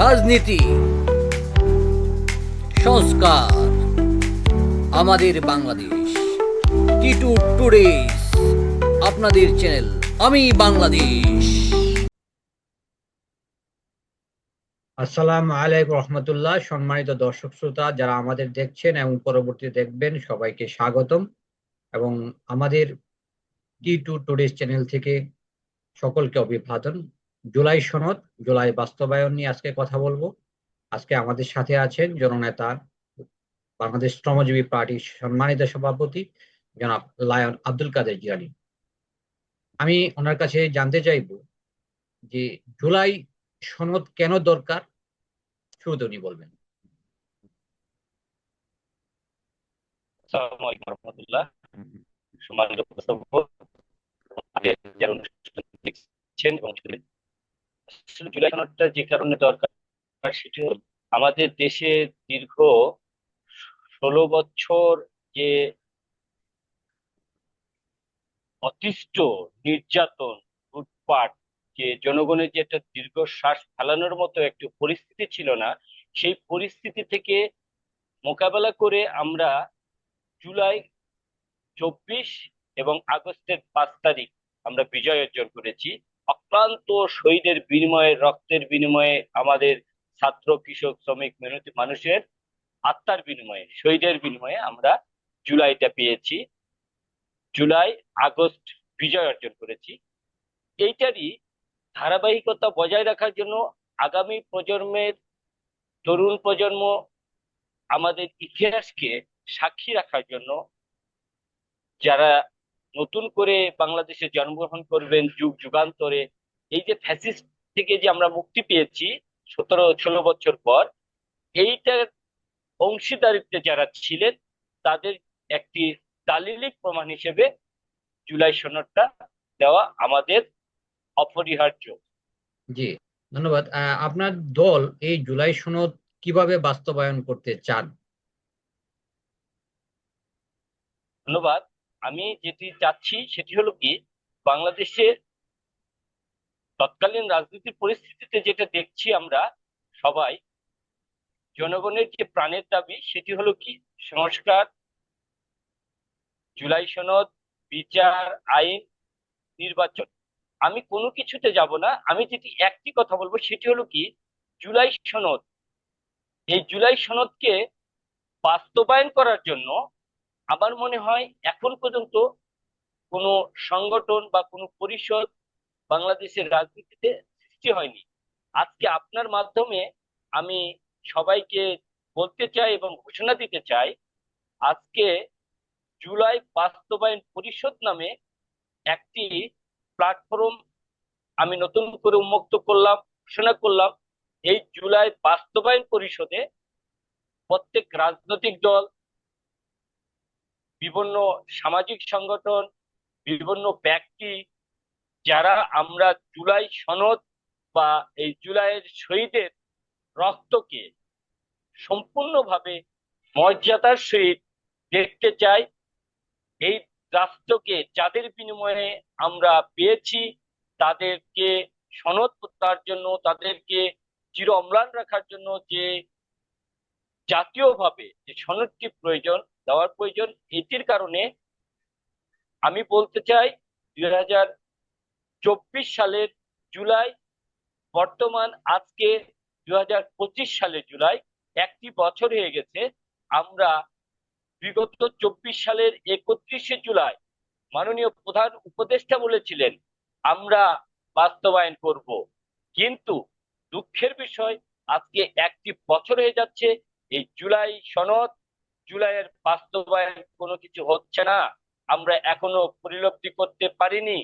রাজনীতি, সংস্কার, আমাদের বাংলাদেশ। টিটু টুডেস আপনাদের চ্যানেল আমি বাংলাদেশ। আসসালামু আলাইকুম রহমতুল্লাহ, সম্মানিত দর্শক শ্রোতা, যারা আমাদের দেখছেন এবং পরবর্তীতে দেখবেন, সবাইকে স্বাগতম। এবং আমাদের টি টু টুডেস চ্যানেল থেকে সকলকে অভিবাদন। জুলাই সনদ, জুলাই বাস্তবায়ন নিয়ে আজকে কথা বলব। আজকে আমাদের সাথে আছেন জননেতা বাংলাদেশ শ্রমজীবী পার্টির সম্মানিত সভাপতি জনাব লায়ন আব্দুল কাদের জিলানি। আমি ওনার কাছে জানতে চাইব যে জুলাই সনদ কেন দরকার? শুরুতে উনি বলবেন। সম্মানিত জুলাই যে কারণে দরকার সেটি হল আমাদের দেশে দীর্ঘ ষোলো বছর যে অতিষ্ঠ নির্যাতন, লুটপাট, যে জনগণের যে একটা দীর্ঘশ্বাস ফেলানোর মতো একটি পরিস্থিতি ছিল না, সেই পরিস্থিতি থেকে মোকাবেলা করে আমরা জুলাই চব্বিশ এবং আগস্টের পাঁচ তারিখ আমরা বিজয় অর্জন করেছি। অক্লান্ত শহীদের বিনিময়ে, রক্তের বিনিময়ে আমাদের ছাত্র, কৃষক, শ্রমিক, মেহনতি মানুষের আত্মার বিনিময়ে, শহীদের বিনিময়ে আমরা জুলাইটা পেয়েছি। জুলাই, আগস্ট বিজয় অর্জন করেছি। এইটারই ধারাবাহিকতা বজায় রাখার জন্য আগামী প্রজন্মের তরুণ প্রজন্ম আমাদের ইতিহাসকে সাক্ষী রাখার জন্য যারা নতুন করে বাংলাদেশে জন্মগ্রহণ করবেন যুগ যুগান্তরে। এই যে ফ্যাসিস্ট থেকে যে আমরা মুক্তি পেয়েছি সতেরো ষোলো বছর পর এইটার অংশীদারিত্বে যারা ছিলেন তাদের একটি দালিলিক প্রমাণ হিসেবে জুলাই সনদটা দেওয়া আমাদের অপরিহার্য। জি ধন্যবাদ। আপনার দল এই জুলাই সনদ কীভাবে বাস্তবায়ন করতে চান? ধন্যবাদ। আমি যেটি চাচ্ছি সেটি হলো কি, বাংলাদেশের তৎকালীন রাজনীতির পরিস্থিতিতে যেটা দেখছি আমরা সবাই, জনগণের যে প্রাণের দাবি সেটি হলো কি, সংস্কার, জুলাই সনদ, বিচার, আইন, নির্বাচন। আমি কোনো কিছুতে যাব না, আমি যেটি একটি কথা বলব সেটি হলো কি, জুলাই সনদ। এই জুলাই সনদকে বাস্তবায়ন করার জন্য আমার মনে হয় এখন পর্যন্ত কোনো সংগঠন বা কোনো পরিষদ বাংলাদেশের রাজনীতিতে সৃষ্টি হয়নি। আজকে আপনার মাধ্যমে আমি সবাইকে বলতে চাই এবং ঘোষণা দিতে চাই, আজকে জুলাই বাস্তবায়ন পরিষদ নামে একটি প্ল্যাটফর্ম আমি নতুন করে উন্মুক্ত করলাম, ঘোষণা করলাম। এই জুলাই বাস্তবায়ন পরিষদে প্রত্যেক রাজনৈতিক দল বিভিন্ন সামাজিক সংগঠন, বিভিন্ন ব্যক্তি যারা আমরা জুলাই সনদ বা এই জুলাইয়ের শহীদের রক্তকে সম্পূর্ণভাবে মর্যাদার সহিত দেখতে চাই। এই রাষ্ট্রকে যাদের বিনিময়ে আমরা পেয়েছি, তাদেরকে সনদ প্রত্যাহার জন্য, তাদেরকে চির অম্লান রাখার জন্য যে জাতীয়ভাবে যে সনদটি প্রয়োজন দেওয়ার প্রয়োজন এটির কারণে আমি বলতে চাই দুই সালের জুলাই, বর্তমান আজকে দুই হাজার পঁচিশ সালের জুলাই, একটি বছর হয়ে গেছে। আমরা বিগত চব্বিশ সালের একত্রিশে জুলাই মাননীয় প্রধান উপদেষ্টা বলেছিলেন, আমরা বাস্তবায়ন করব। কিন্তু দুঃখের বিষয়, আজকে একটি বছর হয়ে যাচ্ছে, এই জুলাই সনদ জুলাইয়ের বাস্তবায়ন কোনো কিছু হচ্ছে না। আমরা এখনও পরিলব্ধি করতে পারিনি,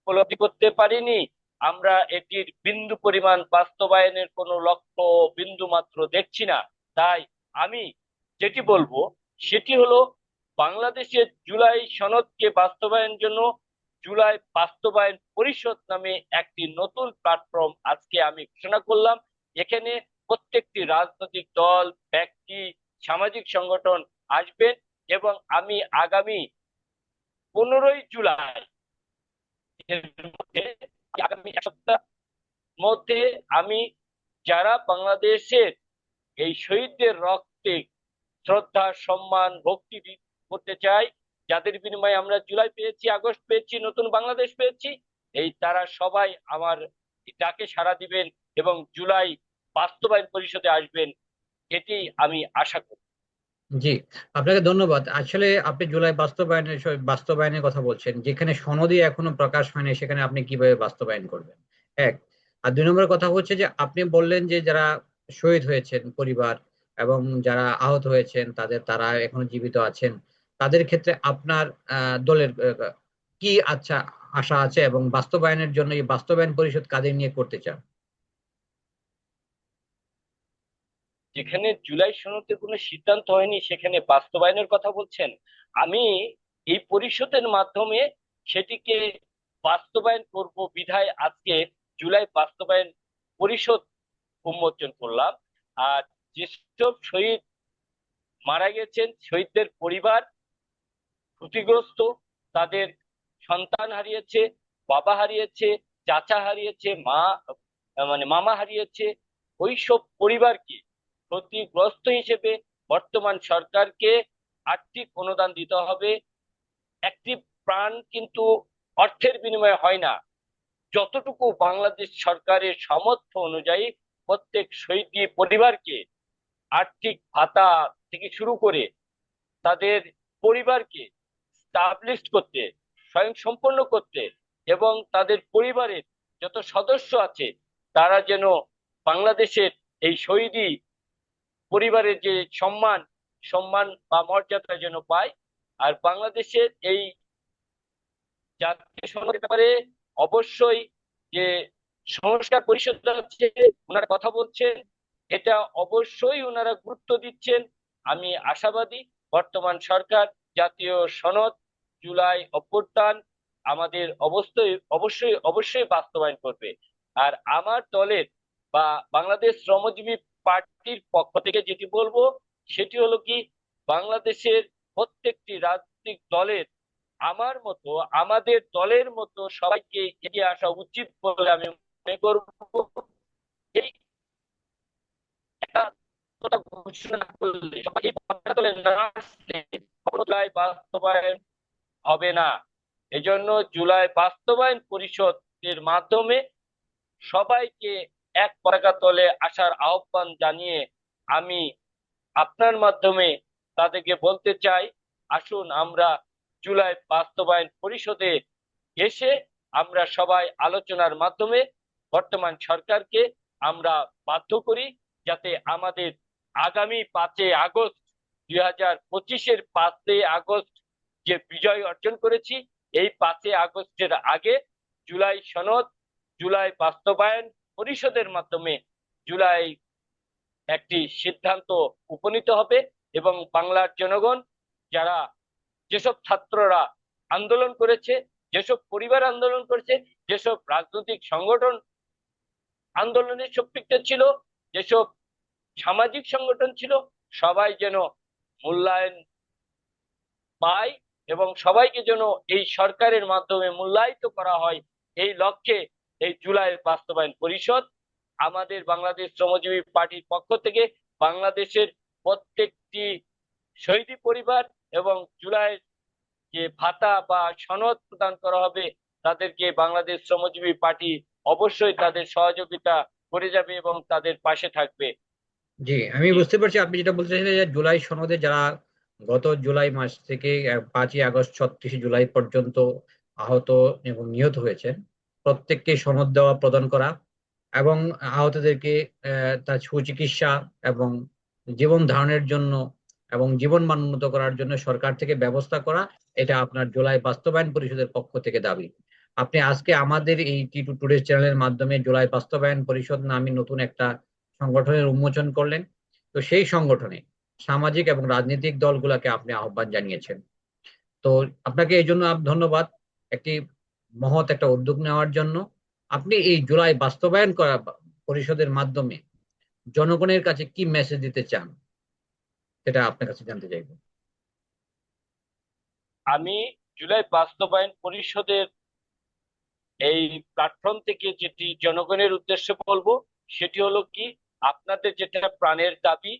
উপলব্ধি করতে পারিনি। আমরা এটির বিন্দু পরিমাণ বাস্তবায়নের কোনো লক্ষ্য বিন্দু মাত্র দেখছি না। তাই আমি যেটি বলব, সেটি হলো বাংলাদেশের জুলাই সনদকে বাস্তবায়ন জন্য জুলাই বাস্তবায়ন পরিষদ নামে একটি নতুন প্ল্যাটফর্ম আজকে আমি ঘোষণা করলাম। এখানে প্রত্যেকটি রাজনৈতিক দল, ব্যক্তি সামাজিক সংগঠন আসবেন এবং আমি আগামী পনেরোই জুলাই আগামী এক সপ্তাহ মধ্যে আমি যারা বাংলাদেশের এই শহীদদের রক্তে শ্রদ্ধা, সম্মান, ভক্তি করতে চাই, যাদের বিনিময়ে আমরা জুলাই পেয়েছি, আগস্ট পেয়েছি, নতুন বাংলাদেশ পেয়েছি, এই তারা সবাই আমার ডাকে সাড়া দিবেন এবং জুলাই বাস্তবায়ন পরিষদে আসবেন। এটি আমি আশা করি। জি, আপনাকে ধন্যবাদ। আসলে আপনি জুলাই বাস্তবায়নের বাস্তবায়নের কথা বলছেন, যেখানে সনদই এখনও প্রকাশ হয়নি, সেখানে আপনি কীভাবে বাস্তবায়ন করবেন? এক, আর দুই নম্বর কথা হচ্ছে যে, আপনি বললেন যে, যারা শহীদ হয়েছেন পরিবার এবং যারা আহত হয়েছেন, তাদের, তারা এখনও জীবিত আছেন, তাদের ক্ষেত্রে আপনার দলের কি আচ্ছা আশা আছে এবং বাস্তবায়নের জন্য এই বাস্তবায়ন পরিষদ কাদের নিয়ে করতে চান? যেখানে জুলাই সনদে কোনো সিদ্ধান্ত হয়নি, সেখানে বাস্তবায়নের কথা বলছেন। আমি এই পরিষদের মাধ্যমে সেটিকে বাস্তবায়ন করব, বিধায় আজকে জুলাই বাস্তবায়ন পরিষদ উন্মোচন করলাম। আর যেসব শহীদ মারা গেছেন, শহীদদের পরিবার ক্ষতিগ্রস্ত, তাদের সন্তান হারিয়েছে, বাবা হারিয়েছে, চাচা হারিয়েছে, মা মানে মামা হারিয়েছে, ওইসব পরিবারকে ক্ষতিগ্রস্ত হিসেবে বর্তমান সরকারকে আর্থিক অনুদান দিতে হবে। একটি প্রাণ কিন্তু অর্থের বিনিময়ে হয় না। যতটুকু বাংলাদেশ সরকারের সামর্থ্য অনুযায়ী প্রত্যেক শহীদ পরিবারকে আর্থিক ভাতা থেকে শুরু করে তাদের পরিবারকে স্টাবলিশ করতে স্বয়ং সম্পন্ন করতে এবং তাদের পরিবারের যত সদস্য আছে, তারা যেন বাংলাদেশের এই শহীদী পরিবারের যে সম্মান সম্মান বা মর্যাদা যেন পায়। আর বাংলাদেশের এই জাতীয় সংসদের ব্যাপারে অবশ্যই যে সংস্কার পরিষদ আছে ওনারা কথা বলছেন, এটা অবশ্যই ওনারা গুরুত্ব দিচ্ছেন। আমি আশাবাদী, বর্তমান সরকার, জাতীয় সনদ, জুলাই অভ্যুত্থান, আমাদের অবশ্যই অবশ্যই অবশ্যই বাস্তবায়ন করবে। আর আমার দলের বা বাংলাদেশ শ্রমজীবী পার্টির পক্ষ থেকে যেটি বলব, সেটি হলো কি, বাংলাদেশের প্রত্যেকটি রাজনৈতিক দলের আমার মতো, আমাদের দলের মতো সবাইকে এগিয়ে আসা উচিত বলে আমি মনে করব। বাস্তবায়ন হবে না। এজন্য জুলাই বাস্তবায়ন পরিষদের মাধ্যমে সবাইকে এক পতাকা তলে আসার আহ্বান জানিয়ে আমি আপনার মাধ্যমে তাদেরকে বলতে চাই, আসুন আমরা জুলাই বাস্তবায়ন পরিষদে এসে আমরা সবাই আলোচনার মাধ্যমে বর্তমান সরকারকে আমরা বাধ্য করি যাতে আমাদের আগামী পাঁচে আগস্ট, দুই হাজার পঁচিশের পাঁচে আগস্ট যে বিজয় অর্জন করেছি, এই পাঁচে আগস্টের আগে জুলাই সনদ, জুলাই বাস্তবায়ন পরিষদের মাধ্যমে জুলাই একটি সিদ্ধান্ত উপনীত হবে এবং বাংলার জনগণ, যারা যেসব ছাত্ররা আন্দোলন করেছে, যেসব পরিবার আন্দোলন করেছে, যেসব রাজনৈতিক সংগঠন আন্দোলনের সম্পৃক্ত ছিল, যেসব সামাজিক সংগঠন ছিল, সবাই যেন মূল্যায়ন পায় এবং সবাইকে যেন এই সরকারের মাধ্যমে মূল্যায়িত করা হয়, এই লক্ষ্যে এই জুলাই বাস্তবায়ন পরিষদ আমাদের বাংলাদেশ শ্রমজীবী পার্টির পক্ষ থেকে বাংলাদেশের প্রত্যেকটি শহীদী পরিবার এবং জুলাই যে ভাতা বা সনদ প্রদান করা হবে, তাদেরকে বাংলাদেশ শ্রমজীবী পার্টি অবশ্যই তাদের সহযোগিতা করে যাবে এবং তাদের পাশে থাকবে। জি, আমি বুঝতে পারছি আপনি যেটা বলতে চাইছেন যে জুলাই সনদে যারা গত জুলাই মাস থেকে পাঁচই আগস্ট ছত্রিশে জুলাই পর্যন্ত আহত এবং নিহত হয়েছেন প্রত্যেককে সনদ দেওয়া প্রদান করা এবং আহতদেরকে আহ, তার সুচিকিৎসা এবং জীবন ধারণের জন্য এবং জীবন মান উন্নত করার জন্য সরকার থেকে ব্যবস্থা করা এটা আপনার জুলাই বাস্তবায়ন পরিষদের পক্ষ থেকে দাবি। আপনি আজকে আমাদের এই টি টু টুডে চ্যানেলের মাধ্যমে জুলাই বাস্তবায়ন পরিষদ নামে নতুন একটা সংগঠনের উন্মোচন করলেন। তো সেই সংগঠনে সামাজিক এবং রাজনৈতিক দলগুলোকে আপনি আহ্বান জানিয়েছেন। তো আপনাকে এই জন্য ধন্যবাদ। একটি মহৎ একটা উদ্যোগ নেওয়ার জন্য আপনি এই জুলাই বাস্তবায়ন করা পরিষদের মাধ্যমে জনগণের কাছে কি মেসেজ দিতে চান? সেটা আপনার কাছে জানতে চাইব। আমি জুলাই বাস্তবায়ন পরিষদের এই প্ল্যাটফর্ম থেকে যেটি জনগণের উদ্দেশ্যে বলব, সেটি হলো কি, আপনাদের যেটা প্রাণের দাবি,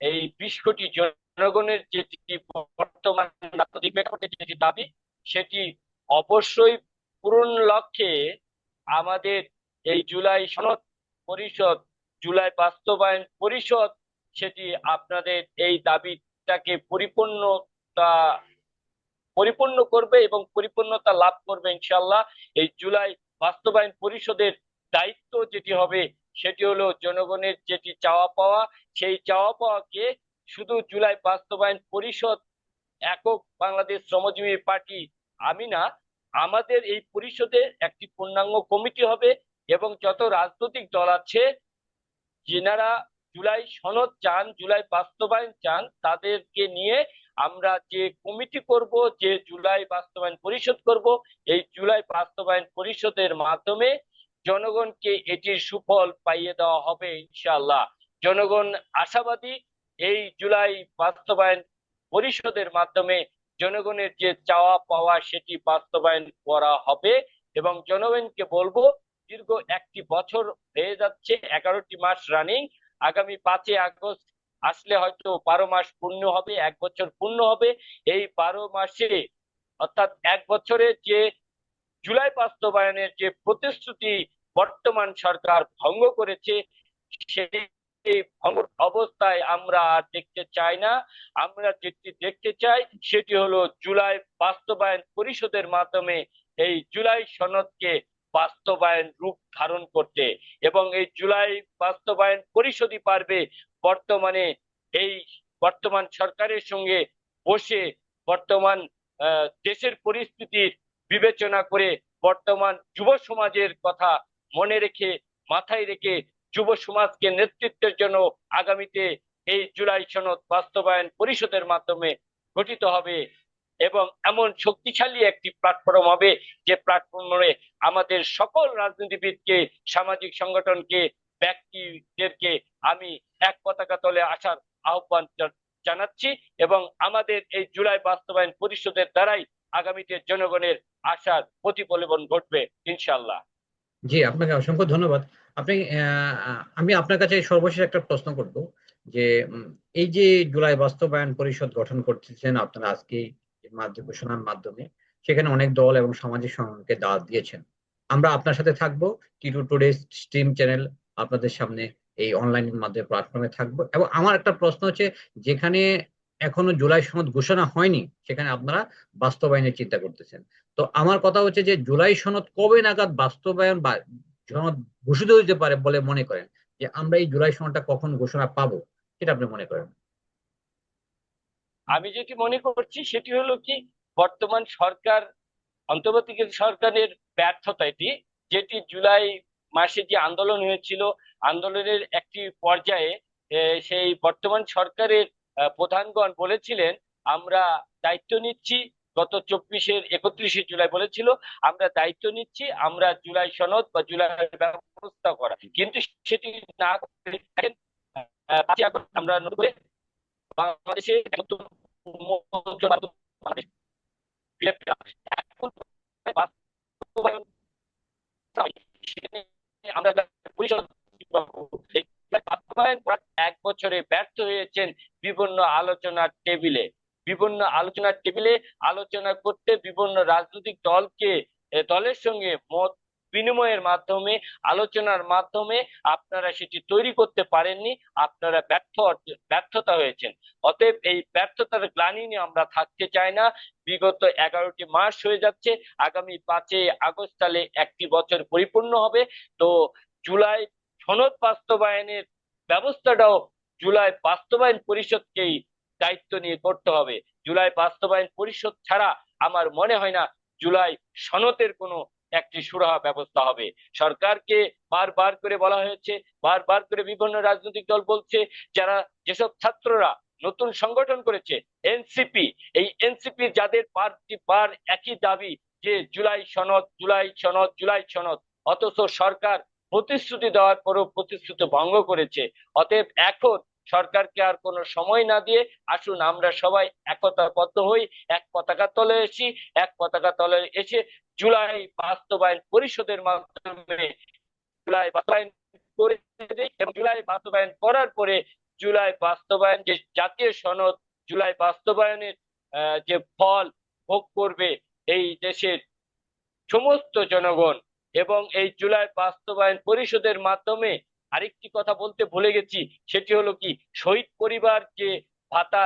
এই বিশ কোটি জনগণের যেটি বর্তমান যেটি দাবি, সেটি অবশ্যই পূরণ লক্ষ্যে আমাদের এই জুলাই সনদ পরিষদ, জুলাই বাস্তবায়ন পরিষদ, সেটি আপনাদের এই দাবিটাকে পরিপূর্ণতা, পরিপূর্ণ করবে এবং পরিপূর্ণতা লাভ করবে ইনশাল্লাহ এই জুলাই বাস্তবায়ন পরিষদের দায়িত্ব যেটি হবে, সেটি হলো জনগণের যেটি চাওয়া পাওয়া, সেই চাওয়া পাওয়াকে শুধু জুলাই বাস্তবায়ন পরিষদ, একক বাংলাদেশ শ্রমজীবী পার্টি আমি না আমাদের এই পরিষদে একটি পূর্ণাঙ্গ কমিটি হবে এবং যত রাজনৈতিক দল আছে, যেনারা জুলাই সনদ চান, জুলাই বাস্তবায়ন চান, তাদেরকে নিয়ে আমরা যে কমিটি করব, যে জুলাই বাস্তবায়ন পরিষদ করব, এই জুলাই বাস্তবায়ন পরিষদের মাধ্যমে জনগণকে এটির সুফল পাইয়ে দেওয়া হবে ইনশাআল্লাহ। জনগণ আশাবাদী এই জুলাই বাস্তবায়ন পরিষদের মাধ্যমে জনগণের যে চাওয়া পাওয়া সেটি বাস্তবায়ন করা হবে এবং জনগণকে বলব, দীর্ঘ একটি বছর হয়ে যাচ্ছে, এগারোটি মাস রানিং আগামী পাঁচই আগস্ট আসলে হয়তো বারো মাস পূর্ণ হবে, এক বছর পূর্ণ হবে। এই বারো মাসে, অর্থাৎ এক বছরে যে জুলাই বাস্তবায়নের যে প্রতিশ্রুতি বর্তমান সরকার ভঙ্গ করেছে, সেই ভঙ্গ অবস্থায় আমরা দেখতে চাই না। আমরা যেটি দেখতে চাই সেটি হলো জুলাই বাস্তবায়ন পরিষদের মাধ্যমে এই জুলাই সনদকে বাস্তবায়ন রূপ ধারণ করতে এবং এই জুলাই বাস্তবায়ন পরিষদই পারবে বর্তমানে এই বর্তমান সরকারের সঙ্গে বসে বর্তমান দেশের পরিস্থিতির বিবেচনা করে বর্তমান যুব সমাজের কথা মনে রেখে, মাথায় রেখে যুব সমাজকে নেতৃত্বের জন্য আগামীতে এই জুলাই সনদ বাস্তবায়ন পরিষদের মাধ্যমে গঠিত হবে এবং এমন শক্তিশালী একটি প্ল্যাটফর্ম হবে যে প্ল্যাটফর্মে আমাদের সকল রাজনীতিবিদকে, সামাজিক সংগঠনকে, ব্যক্তিদেরকে আমি এক পতাকা তলে আসার আহ্বান জানাচ্ছি এবং আমাদের এই জুলাই বাস্তবায়ন পরিষদের দ্বারাই আগামীতে জনগণের আশার প্রতিফলন ঘটবে ইনশাল্লাহ জি, আপনাকে অসংখ্য ধন্যবাদ। আপনি আমি আপনার কাছে সর্বশেষ একটা প্রশ্ন করব যে এই যে জুলাই বাস্তবায়ন পরিষদ গঠন করতেছেন আপনারা আজকে ঘোষণার মাধ্যমে সেখানে অনেক দল এবং সামাজিক সংগঠনকে দাওয়াত দিয়েছেন। আমরা আপনার সাথে থাকব T two today stream channel আপনাদের সামনে এই অনলাইনের মাধ্যমে প্ল্যাটফর্মে থাকব। এবং আমার একটা প্রশ্ন হচ্ছে, যেখানে এখনও জুলাই সনদ ঘোষণা হয়নি, সেখানে আপনারা বাস্তবায়নের চিন্তা করতেছেন। তো আমার কথা হচ্ছে যে, জুলাই সনদ কবে নাগাদ বাস্তবায়ন বা সনদ ঘোষিত হতে পারে বলে মনে করেন যে আমরা এই জুলাই সনদটা কখন ঘোষণা পাবো, সেটা আপনি মনে করেন? আমি যেটি মনে করছি সেটি হলো কি, বর্তমান সরকার, অন্তর্বর্তীকালীন সরকারের ব্যর্থতা এটি, যেটি জুলাই মাসে যে আন্দোলন হয়েছিল, আন্দোলনের একটি পর্যায়ে সেই বর্তমান সরকারের প্রধানগণ বলেছিলেন, আমরা দায়িত্ব নিচ্ছি গত চব্বিশের একত্রিশে জুলাই বলেছিল, আমরা দায়িত্ব নিচ্ছি, আমরা জুলাই সনদ বা জুলাই ব্যবস্থা করা। কিন্তু সেটি না আমরা বাংলাদেশে আমরা এক বছরে ব্যর্থ হয়েছেন বিভিন্ন আলোচনার টেবিলে। বিভিন্ন আলোচনার টেবিলে আলোচনা করতে বিভিন্ন রাজনৈতিক দলকে দলের সঙ্গে মত বিনিময়ের মাধ্যমে, আলোচনার মাধ্যমে আপনারা সেটি তৈরি করতে পারেননি, আপনারা ব্যর্থ ব্যর্থতা হয়েছেন। অতএব এই ব্যর্থতার গ্লানি নিয়ে আমরা থাকতে চাই না। বিগত এগারোটি মাস হয়ে যাচ্ছে, আগামী পাঁচই আগস্ট সালে একটি বছর পরিপূর্ণ হবে। তো জুলাই সনদ বাস্তবায়নের ব্যবস্থাটাও জুলাই বাস্তবায়ন পরিষদকেই দায়িত্ব নিয়ে করতে হবে। জুলাই বাস্তবায়ন পরিষদ ছাড়া আমার মনে হয় না জুলাই সনতের কোনো একটি সুরাহা ব্যবস্থা হবে। সরকারকে বারবার করে বলা হয়েছে, বারবার করে বিভিন্ন রাজনৈতিক দল বলছে, যারা যেসব ছাত্ররা নতুন সংগঠন করেছে এনসিপি এই এনসিপি যাদের পার্টি বার একই দাবি যে জুলাই সনদ জুলাই সনদ জুলাই সনদ, অথচ সরকার প্রতিশ্রুতি দেওয়ার পরও প্রতিশ্রুতি ভঙ্গ করেছে। অতএব এখন সরকারকে আর কোনো সময় না দিয়ে আসুন, আমরা সবাই একতাবদ্ধ হই, এক পতাকা তলে এসি, এক পতাকা তলে এসে জুলাই বাস্তবায়ন পরিষদের মাধ্যমে জুলাই বাস্তবায়ন করে জুলাই বাস্তবায়ন করার পরে জুলাই বাস্তবায়ন যে জাতীয় সনদ, জুলাই বাস্তবায়নের যে ফল ভোগ করবে এই দেশের সমস্ত জনগণ এবং এই জুলাই বাস্তবায়ন পরিষদের মাধ্যমে আরেকটি কথা বলতে ভুলে গেছি, সেটি হলো কি? শহীদ পরিবার যে ভাতা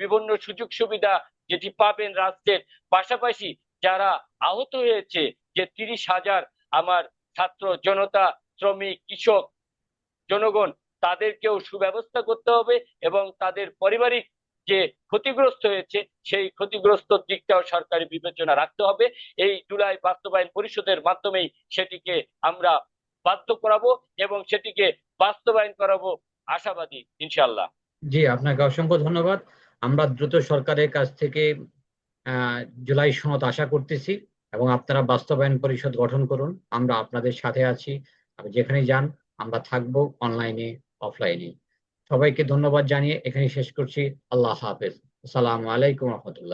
বিভিন্ন সুযোগ সুবিধা যেটি পাবেন রাষ্ট্রের পাশাপাশি যারা আহত হয়েছে, যে তিরিশ হাজার আমার ছাত্র, জনতা, শ্রমিক, কৃষক, জনগণ, তাদেরকেও সুব্যবস্থা করতে হবে এবং তাদের পারিবারিক যে ক্ষতিগ্রস্ত হয়েছে, সেই ক্ষতিগ্রস্ত দিকটাও সরকারি বিবেচনা রাখতে হবে। এই জুলাই বাস্তবায়ন পরিষদের মাধ্যমেই সেটিকে আমরা বাধ্য করাবো এবং সেটিকে বাস্তবায়ন করাবো আশাবাদী ইনশাল্লাহ জি, আপনাকে অসংখ্য ধন্যবাদ। আমরা দ্রুত সরকারের কাছ থেকে জুলাই সনদ আশা করতেছি এবং আপনারা বাস্তবায়ন পরিষদ গঠন করুন। আমরা আপনাদের সাথে আছি। যেখানে যান, আমরা থাকব অনলাইনে, অফলাইনে। সবাইকে ধন্যবাদ জানিয়ে এখানে শেষ করছি। আল্লাহ হাফেজ। আসসালামু আলাইকুম রহমতুল্লাহ।